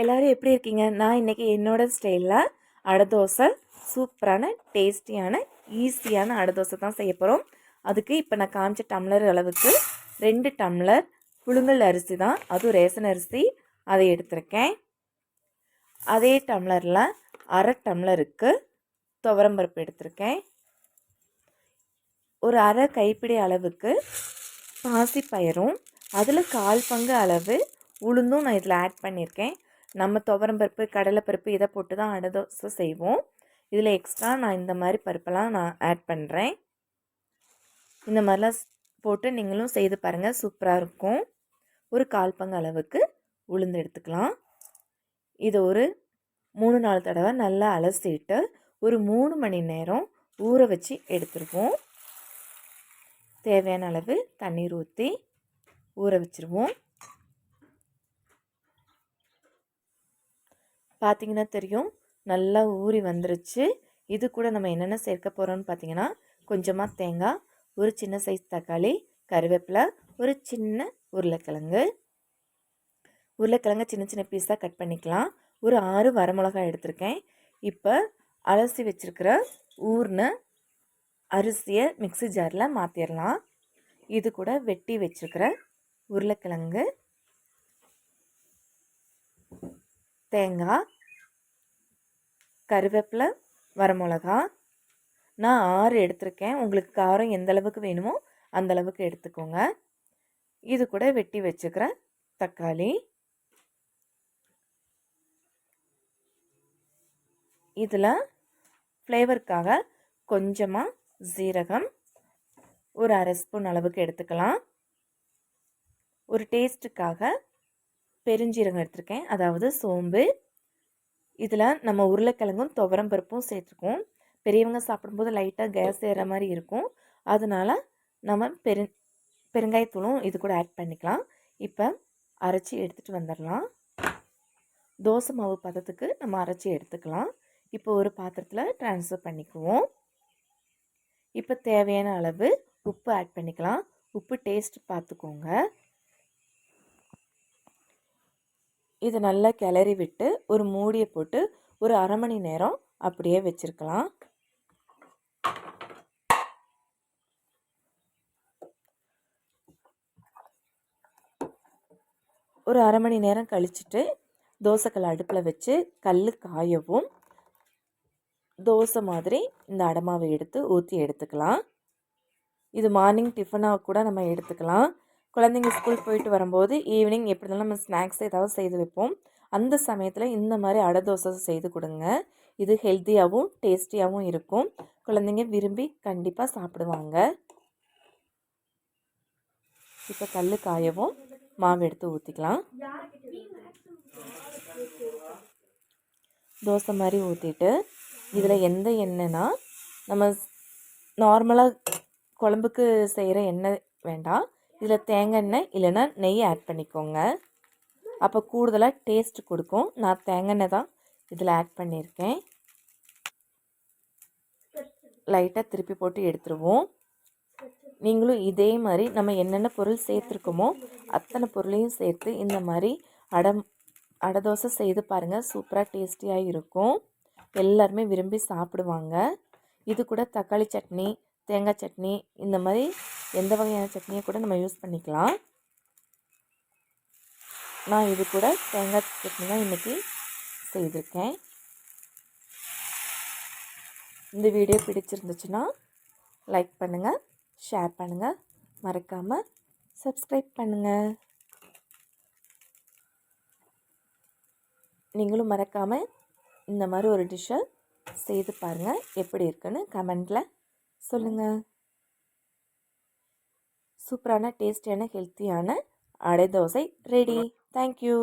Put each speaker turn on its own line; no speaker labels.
எல்லோரும் எப்படி இருக்கீங்க? நான் இன்றைக்கி என்னோடய ஸ்டைலில் அடை தோசை. சூப்பரான டேஸ்டியான ஈஸியான அடை தோசை தான் செய்ய போகிறோம் அதுக்கு இப்போ நான் காமிச்ச டம்ளர் அளவுக்கு ரெண்டு டம்ளர் புழுங்கல் அரிசி தான். அதுவும் ரேசன் அரிசி. அதை எடுத்திருக்கேன். அதே டம்ளரில் அரை டம்ளருக்கு துவரம்பருப்பு எடுத்திருக்கேன். ஒரு அரை கைப்பிடி அளவுக்கு பாசிப்பயரும். அதில் கால் பங்கு அளவு உளுந்தும் நான் இதில் ஆட் பண்ணியிருக்கேன். நம்ம துவரம் பருப்பு கடலைப்பருப்பு இதை போட்டு தான் அடை தோசை செய்வோம். இதில் எக்ஸ்ட்ரா நான் இந்த மாதிரி பருப்பெல்லாம் நான் ஆட் பண்ணுறேன் இந்த மாதிரிலாம் போட்டு நீங்களும் செய்து பாருங்கள் சூப்பராக இருக்கும். ஒரு கால் பங்கு அளவுக்கு உளுந்து எடுத்துக்கலாம். இது ஒரு மூணு நாலு தடவை நல்லா அலசிட்டு ஒரு மூணு மணி நேரம் ஊற வச்சு எடுத்துருவோம். தேவையான அளவு தண்ணீர் ஊற்றி ஊற வச்சுருவோம். பார்த்திங்கன்னா தெரியும். நல்லா ஊறி வந்துருச்சு. இது கூட நம்ம என்னென்ன சேர்க்க போகிறோம்னு பார்த்தீங்கன்னா கொஞ்சமாக தேங்காய் ஒரு சின்ன சைஸ் தக்காளி கருவேப்பிலை ஒரு சின்ன உருளைக்கிழங்கு. உருளைக்கிழங்க சின்ன சின்ன பீஸாக கட் பண்ணிக்கலாம். ஒரு ஆறு வரமிளகாய் எடுத்திருக்கேன். இப்போ அலசி வச்சுருக்கிற ஊர்ன அரிசியை மிக்சி ஜாரில் மாற்றிடலாம் இது கூட வெட்டி வச்சுருக்கிற உருளைக்கிழங்கு. தேங்காய் கருவேப்பிலை வரமிளகா. நான் ஆறு எடுத்திருக்கேன். உங்களுக்கு காரம் எந்த அளவுக்கு வேணுமோ அந்த அளவுக்கு எடுத்துக்கோங்க. இது கூட வெட்டி வச்சுக்கிற தக்காளி. இதில் ஃப்ளேவருக்காக கொஞ்சமாக ஜீரகம் ஒரு அரை ஸ்பூன் அளவுக்கு எடுத்துக்கலாம். ஒரு டேஸ்ட்டுக்காக பெருஞ்சீரகம் எடுத்திருக்கேன். அதாவது சோம்பு. இதில் நம்ம உருளைக்கிழங்கும் துவரம் பருப்பும் சேர்த்துருக்கோம் பெரியவங்க சாப்பிடும்போது லைட்டாக கேஸ் ஏற மாதிரி இருக்கும். அதனால் நம்ம பெரு பெருங்காயத்தூளும் இது கூட ஆட் பண்ணிக்கலாம். இப்போ அரைச்சி எடுத்துகிட்டு வந்துடலாம். தோசை மாவு பதத்துக்கு நம்ம அரைச்சி எடுத்துக்கலாம். இப்போ ஒரு பாத்திரத்தில் ட்ரான்ஸ்ஃபர் பண்ணிக்குவோம். இப்போ தேவையான அளவு உப்பு ஆட் பண்ணிக்கலாம். உப்பு டேஸ்ட் பார்த்துக்கோங்க இதை நல்லா கிளறி விட்டு ஒரு மூடியை போட்டு ஒரு அரை மணி நேரம் அப்படியே வச்சுருக்கலாம். ஒரு அரை மணி நேரம் கழிச்சிட்டு தோசைக்கல் அடுப்பில் வச்சு கல் காயவும். தோசை மாதிரி இந்த அடமாவை எடுத்து ஊற்றி எடுத்துக்கலாம். இது மார்னிங் டிஃபனாக கூட நம்ம எடுத்துக்கலாம். குழந்தைங்க ஸ்கூல் போயிட்டு வரும்போது ஈவினிங் எப்படி இருந்தாலும் நம்ம ஸ்நாக்ஸ் ஏதாவது செய்து வைப்போம். அந்த சமயத்தில் இந்த மாதிரி அடை தோசை செய்து கொடுங்க. இது ஹெல்த்தியாகவும் டேஸ்டியாகவும் இருக்கும். குழந்தைங்க விரும்பி கண்டிப்பாக சாப்பிடுவாங்க. இப்போ கல் காயவும் மாவு எடுத்து ஊற்றிக்கலாம் தோசை மாதிரி ஊற்றிட்டு இதில் எந்த எண்ணெய்னா நம்ம நார்மலாக குழம்புக்கு செய்கிற எண்ணெய் வேண்டாம். இதில் தேங்காய் எண்ணெய் இல்லைன்னா நெய் ஆட் பண்ணிக்கோங்க. அப்போ கூடுதலாக டேஸ்ட் கொடுக்கும். நான் தேங்காய் எண்ணெய் தான் இதில் ஆட் பண்ணியிருக்கேன் லைட்டாக திருப்பி போட்டு எடுத்துருவோம். நீங்களும் இதே மாதிரி நம்ம என்னென்ன பொருள் சேர்த்துருக்கோமோ அத்தனை பொருளையும் சேர்த்து இந்த மாதிரி அடம் அடை தோசை செய்து பாருங்கள் சூப்பராக டேஸ்டியாக இருக்கும். எல்லாருமே விரும்பி சாப்பிடுவாங்க. இது கூட தக்காளி சட்னி தேங்காய் சட்னி இந்த மாதிரி எந்த வகையான சட்னியை கூட நம்ம யூஸ் பண்ணிக்கலாம். நான் இது கூட தேங்காய் சட்னி தான் இன்றைக்கி செய்திருக்கேன். இந்த வீடியோ பிடிச்சிருந்துச்சுன்னா லைக் பண்ணுங்கள் ஷேர் பண்ணுங்கள் மறக்காமல் சப்ஸ்கிரைப் பண்ணுங்கள் நீங்களும் மறக்காமல் இந்த மாதிரி ஒரு டிஷ்ஷை செய்து பாருங்கள் எப்படி இருக்குன்னு கமெண்டில் சொல்லுங்கள் சூப்பரான டேஸ்டியான ஹெல்த்தியான அடை தோசை ரெடி. தேங்க்யூ